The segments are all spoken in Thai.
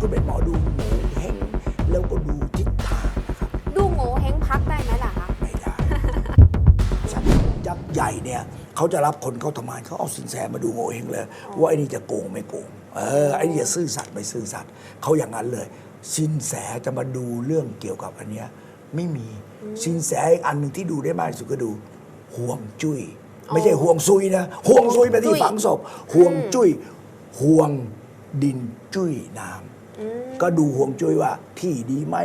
คุณเป็นหมอดูโง่เฮงแล้วก็ดูทิศทางนะครับดูโง่เฮงพักได้ไหมล่ะคะไม่ได้ฉันยักษ์ใหญ่เนี่ยเขาจะรับคนเข้าทำงานเขาเอาสินแสมาดูโง่เฮงเลย ว่าไอ้นี่จะโกงไม่โกงเออไอ้นี่จะซื่อสัตย์ไม่ซื่อสัตย์เขาอย่างนั้นเลย สินแสจะมาดูเรื่องเกี่ยวกับอันเนี้ยไม่มีสินแสอีกอันหนึ่งที่ดูได้มากที่สุดก็ดูห่วงจุ้ยไม่ใช่ห่วงซุยนะห่วงซุยไปที่ฝังศพห่วงจุ้ยห่วงดินจุ้ยน้ำ ก็ดูห่วงจุ้ยว่า ที่ดีไหม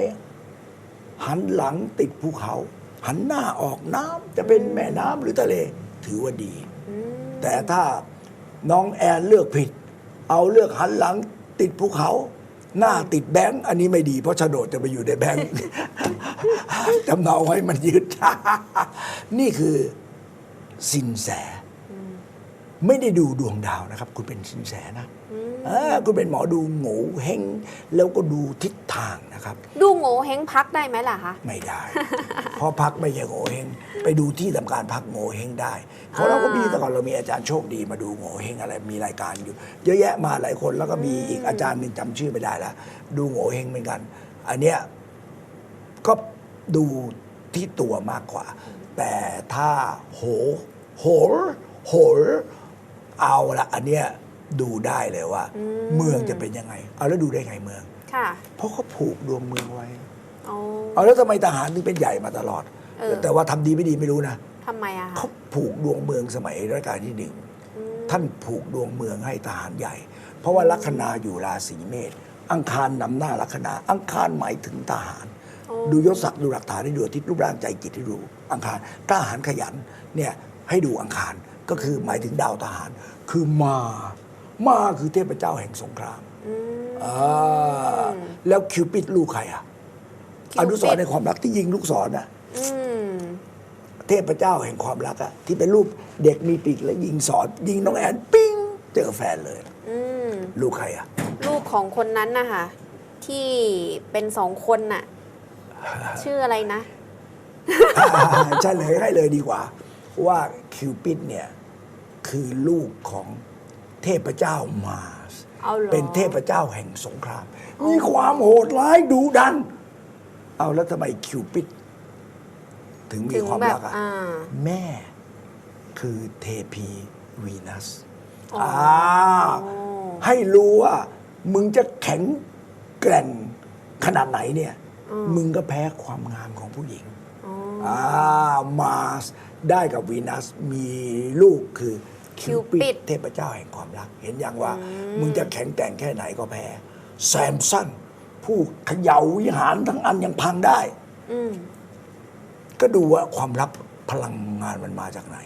หันหลังติดภูเขา หันหน้าออกน้ำจะเป็นแม่น้ำหรือทะเล ถือว่าดี แต่ถ้าน้องแอนเลือกผิด เอาเลือกหันหลังติดภูเขา หน้าติดแบงค์อันนี้ไม่ดี เพราะโฉนดจะไปอยู่ในแบงค์จำเนาไว้มันยืด นี่คือสินแส ไม่ได้ดูดวงดาวนะครับ คุณเป็นสินแสนะเออคุณเป็นหมอดูโง่เฮงแล้วก็ดูทิศทางนะครับ ดูโง่เฮงพักได้ไหมล่ะคะไม่ได้ เพราะพักไม่ใช่โง่เฮงไปดูที่ทำการพักโง่เฮงได้เพราะเราก็มีแต่ก่อนเรามีอาจารย์โชคดีมาดูโง่เฮงอะไรมีรายการอยู่ เยอะแยะมาหลายคนแล้วก็มีอีกอาจารย์หนึ่งจำชื่อไม่ได้ละดูโง่เฮงเหมือนกัน อันเนี้ยก็ดูที่ตัวมากกว่า แต่ถ้าโหโหโห เอาละอันเนี้ยดูได้เลยว่าเมืองจะเป็นยังไง เอาแล้วดูได้ไงเมือง ค่ะเพราะเขาผูกดวงเมืองไว้ โอ้ เอาแล้วทำไมทหารถึงเป็นใหญ่มาตลอด เออ แต่ว่าทำดีไม่ดีไม่รู้นะทำไมอะคะเขาผูกดวงเมืองสมัยรัชกาลที่หนึ่ง อืมท่านผูกดวงเมืองให้ทหารใหญ่ เพราะว่าลัคนาอยู่ราศีเมษอังคารนำหน้าลัคนา อังคารหมายถึงทหาร โอ้ดูยศศักดิ์ดูหลักฐานให้ดูอาทิศรูปร่างใจจิตให้ดูอังคารทหารขยันเนี่ยให้ดูอังคาร ก็คือหมายถึงดาวทหาร คือมา มาคือเทพเจ้าแห่งสงครามอืมอ่าแล้วคิวปิดลูกใครอะคิวปิดอนุสรณ์ในความรักที่ยิงลูกศรน่ะอืมเทพเจ้าแห่งความรักอะที่เป็นรูปเด็กมีปีกและยิงสอน ยิงน้องแอนปิ้งเจอแฟนเลยอืมลูกใครอะลูกของคนนั้นนะคะที่เป็นสองคนน่ะ ชื่ออะไรนะเฉลยให้เลยดีกว่า ว่าคิวปิดเนี่ย คือลูกของเทพเจ้ามาร์สเอาเหรอ เป็นเทพเจ้าแห่งสงคราม มีความโหดร้ายดุดัน เอาแล้วทำไมคิวปิด ถึงมีถึงความแบบรักอะอ่า แม่คือเทพีวีนัสอ๋ออ่าให้รู้ว่า มึงจะแข็งแกร่งขนาดไหนเนี่ย มึงก็แพ้ความงามของผู้หญิง อ๋อ อ่ามาส ได้กับวีนัสมีลูกคือคิวปิ Cupid ดเทพเจ้าแห่งความรัก เห็นอย่างว่า มึงจะแข็งแกร่งแค่ไหนก็แพ้ แซมสันผู้เขย่าวิหารทั้งอันยังพังได้อืมก็ดูว่าความลับพลังงานมันมาจากไหน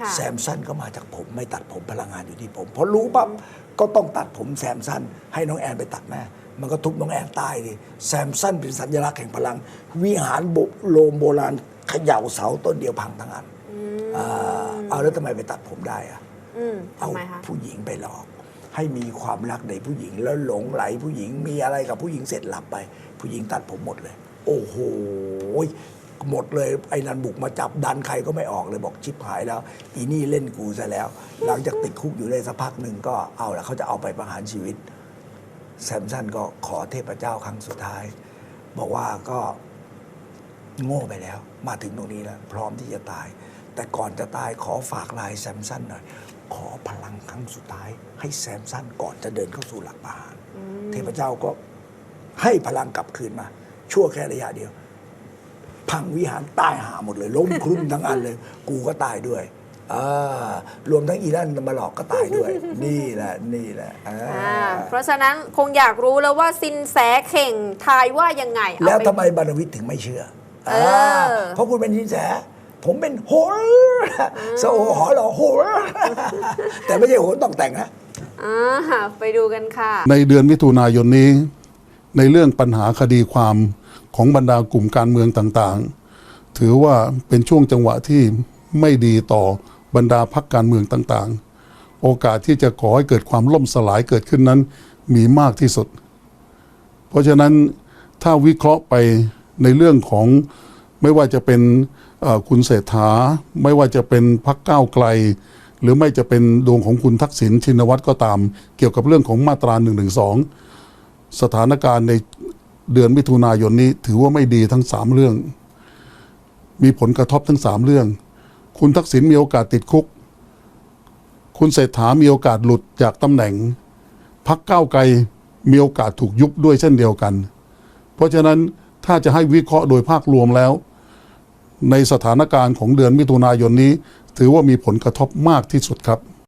ค่ะแซมสันก็มาจากผม ไม่ตัดผมพลังงานอยู่ที่ผมพอรู้ปั๊บก็ต้องตัดผมแซมสันให้น้องแอนไปตัดแม่มันก็ทุบน้องแอนตายดิแซมสันเป็นสัญลักษณ์แห่งพลัง วิหารโบโรมโบราณเขย่าเสาต้นเดียวพังทั้งอันอืมอ่า เอาแล้วทำไมไปตัดผมได้อะอืมเอาทำไมคะผู้หญิงไปหลอก ให้มีความรักในผู้หญิงแล้วหลงไหลผู้หญิงมีอะไรกับผู้หญิงเสร็จหลับไป ผู้หญิงตัดผมหมดเลย โอ้โหหมดเลยไอ้นันบุกมาจับดันใครก็ไม่ออกเลยบอกชิบหายแล้ว อีนี่เล่นกูซะแล้ว หลังจากติดคุกอยู่ได้สักพักหนึ่งก็เอาละเขาจะเอาไปประหารชีวิต แซมสันก็ขอเทพเจ้าครั้งสุดท้าย บอกว่าก็โง่ไปแล้ว มาถึงตรงนี้แล้ว พร้อมที่จะตาย แต่ก่อนจะตายขอฝากลายแซมสันหน่อย ขอพลังครั้งสุดท้าย ให้แซมสันก่อนจะเดินเข้าสู่หลักประหารเทพเจ้าก็ให้พลังกลับคืนมา ชั่วแค่ระยะเดียว พังวิหารตายหาหมดเลย ล้มคลุ้มทั้งอันเลย กูก็ตายด้วยอ่ารวมทั้งอีนั่นมาหลอกก็ตายด้วย นี่แหละนี่แหละอ่าอ่าเพราะฉะนั้นคงอยากรู้แล้วว่าสินแสเข่งทายว่ายังไงเอาแล้วไปทำไมบรรณวิทย์ถึงไม่เชื่อเอออ่าเพราะคุณเป็นสินแส ผมเป็นโหรสโอหอเหรอโหรแต่ไม่ใช่โหรต้องแต่งนะอ่าไปดูกันค่ะ ในเดือนมิถุนายนนี้ ในเรื่องปัญหาคดีความของบรรดากลุ่มการเมืองต่างๆ ถือว่าเป็นช่วงจังหวะที่ไม่ดีต่อบรรดาพักการเมืองต่างๆ โอกาสที่จะก่อให้เกิดความล่มสลายเกิดขึ้นนั้นมีมากที่สุด เพราะฉะนั้นถ้าวิเคราะห์ไปในเรื่องของ ไม่ว่าจะเป็นคุณเศรษฐา ไม่ว่าจะเป็นพักก้าวไกล หรือไม่จะเป็นดวงของคุณทักษิณชินวัตรก็ตาม เกี่ยวกับเรื่องของมาตรา1นึสถานการณ์ในเดือนมิถุนายนนี้ถือว่าไม่ดีทั้งสามเรื่อง มีผลกระทบทั้งสามเรื่อง คุณทักษิณมีโอกาสติดคุก คุณเศรษฐามีโอกาสหลุดจากตำแหน่งพักก้าวไกลมีโอกาสถูกยุบด้วยเช่นเดียวกัน เพราะฉะนั้นถ้าจะให้วิเคราะห์โดยภาพรวมแล้ว ในสถานการณ์ของเดือนมิถุนายนนี้ ถือว่ามีผลกระทบมากที่สุดครับ